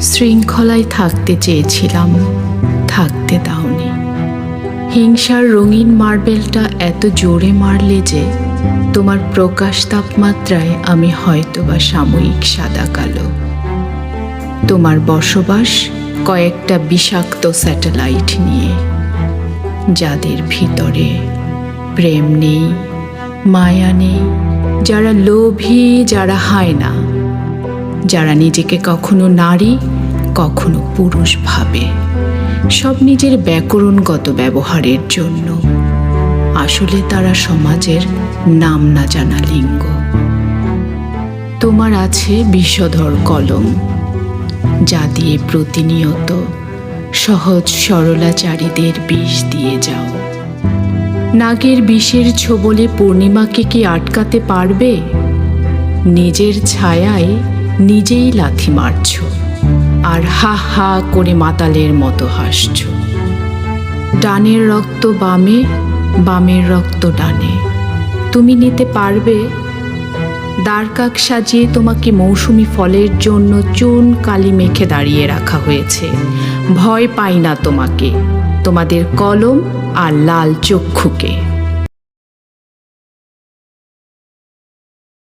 শৃঙ্খলায় থাকতে চেয়েছিলাম, থাকতে দাওনি। হিংসার রঙিন মার্বেলটা এত জোরে মারলে যে তোমার প্রকাশ তাপমাত্রায় আমি হয়তোবা সাময়িক সাদা কালো। তোমার বসবাস কয়েকটা বিষাক্ত স্যাটেলাইট নিয়ে, যাদের ভিতরে প্রেম নেই, মায়া নেই, যারা লোভী, যারা হায় না যারা নিজেকে কখনো নারী, কখনো পুরুষ ভাবে। সব নিজের ব্যাকরণগত ব্যবহারের জন্য। আসলে তারা সমাজের নাম না জানা লিঙ্গ। তোমার আছে বিষধর কলম, যা দিয়ে প্রতিনিয়ত সহজ সরলাচারীদের বিষ দিয়ে যাও। নাগের বিষের ছোবলে পূর্ণিমাকে কি আটকাতে পারবে? নিজের ছায়ায় নিজেই লাথি মারছ আর হা হা করে মাতালের মতো হাসছ। ডানের রক্ত বামে, বামের রক্ত ডানে। তুমি নিতে পারবে? দ্বারকাক সাজিয়ে তোমাকে মৌসুমি ফলের জন্য চুন কালি মেখে দাঁড়িয়ে রাখা হয়েছে। ভয় পাই না তোমাকে, তোমাদের কলম আর লাল চক্ষুকে।